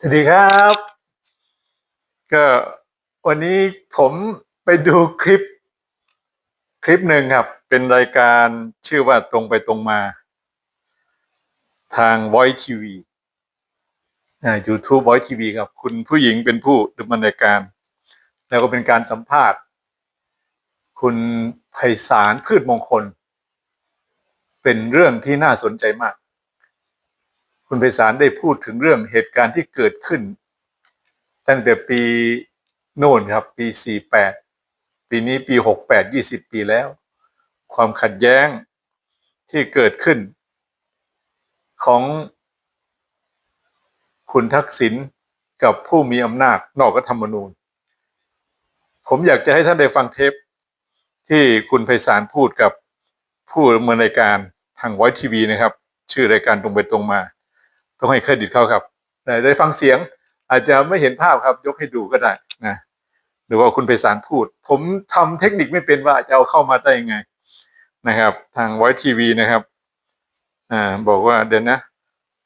สวัสดีครับ ก็วันนี้ผมไปดูคลิป คลิปหนึ่งครับ เป็นรายการชื่อว่าตรงไปตรงมา ทาง Voice TV อ่า YouTube Voice TV ครับ คุณผู้หญิงเป็นผู้ดำเนินรายการ แล้วก็เป็นการสัมภาษณ์ คุณไพศาลพืชมงคล เป็นเรื่องที่น่าสนใจมาก คุณไพศาลได้พูดถึงเรื่องเหตุการณ์ที่เกิดขึ้น ตั้งแต่ปีโน่นครับ ปี 48 ปีนี้ปี 68 20 ปีแล้ว ความขัดแย้งที่เกิดขึ้น ของคุณทักษิณกับผู้มีอำนาจนอกรัฐธรรมนูญ ผมอยากจะให้ท่านได้ฟังเทป ที่คุณไพศาลพูดกับผู้ดำเนินรายการทางไวทีวีนะครับ ชื่อรายการตรงไปตรงมา ต้องให้เครดิตเขาครับแต่ได้ฟังเสียงอาจจะไม่เห็นภาพครับ ยกให้ดูก็ได้นะหรือว่าคุณไพศาลพูด ผมทำเทคนิคไม่เป็นว่าจะเอาเข้ามาได้ยังไงนะครับ ทางไวทีวีนะครับอ่าบอกว่าเดี๋ยวนะ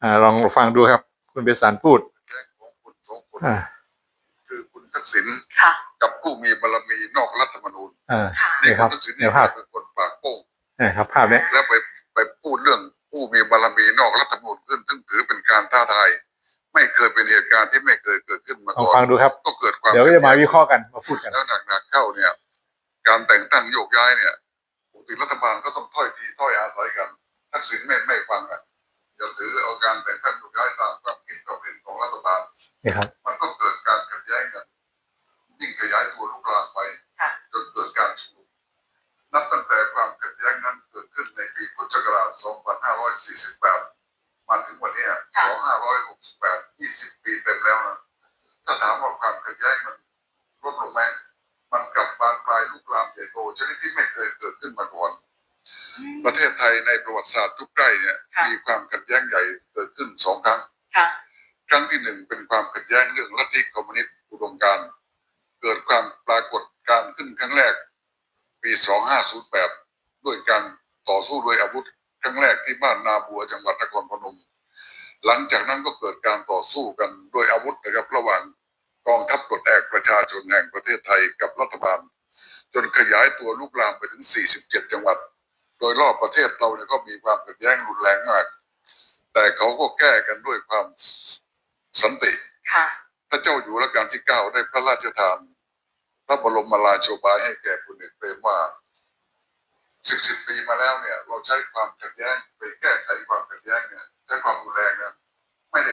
อ่าลองฟังดูครับ คุณไพศาลพูดแก๊งของคุณสองคนอ่าคือคุณทักษิณค่ะกับผู้มีบารมีนอกรัฐธรรมนูญอ่าค่ะนี่ครับณทักษิณในเนี่ยภาพเป็นคนปากโป้งนี่ครับภาพเนี้ยแล้วไปไปพูดเรื่องผู้มีบารมีนอกรัฐธรรมนูญขึ้นซึ่งถือเป็น การท้าทายไม่เคยเป็นเหตุการณ์ที่ไม่เคยเกิดขึ้นมาลองก่อฟังนดูครับ ก็เกิดความเดี๋ยวจะมาวิเคราะห์กันมาพูดกัน แล้วหนักๆเข้าเนี่ย การแต่งตั้งโยกย้ายเนี่ยปกติรัฐบาลก็ต้องถ้อยทีถ้อยอาศัยกันทักษิณไม่ไม่ฟังอะจะถือเอาการแต่งตั้งโยกย้ายตามความคิดความเห็นของรัฐบาล นี่ครับ มันก็เกิดการขัดแย้งกันยิ่งขยายตัวลุกลามไปค่ะ จนเกิดการชุมนุมนับตั้งแต่ความขัดแย้งนั้นเกิดขึ้นในปีพุทธศักราช2548มาถึง วันเนี้ยค่ะ2568 20ปีเต็มแล้วนะถ้าถามว่าความขัดแย้งมันลดลงไหมมันกลับบานปลายลุกลามใหญ่โตชนิดที่ไม่เคยเกิดขึ้นมาก่อน ประเทศไทยในประวัติศาสตร์ทุกใกล้เนี่ยค่ะมีความขัดแย้งใหญ่เกิดขึ้นสองครั้งค่ะครั้งที่หนึ่งเป็นความขัดแย้งเรื่องลัทธิคอมมิวนิสต์อุดมการณ์เกิดความปรากฏการณ์ขึ้นครั้งแรก ปี 2508 ด้วยการต่อสู้ด้วยอาวุธครั้งแรกที่บ้านนาบัวจังหวัดนครพนม หลังจากนั้นก็เกิดการต่อสู้กันด้วยอาวุธนะครับระหว่างกองทัพปลดแอกประชาชนแห่งประเทศไทยกับรัฐบาล จนขยายตัวลุกลามไปถึง 47 จังหวัด โดยรอบประเทศเราเนี่ยก็มีความขัดแย้งรุนแรงมาก แต่เขาก็แก้กันด้วยความสันติค่ะพระเจ้าอยู่รัชกาลที่เก้าได้พระราชทานพระบรมราโชบายให้แก่พลเอกเปรมว่าสิบสิบปีมาแล้วเนี่ย เราใช้ความขัดแย้งไปแก้ไขความ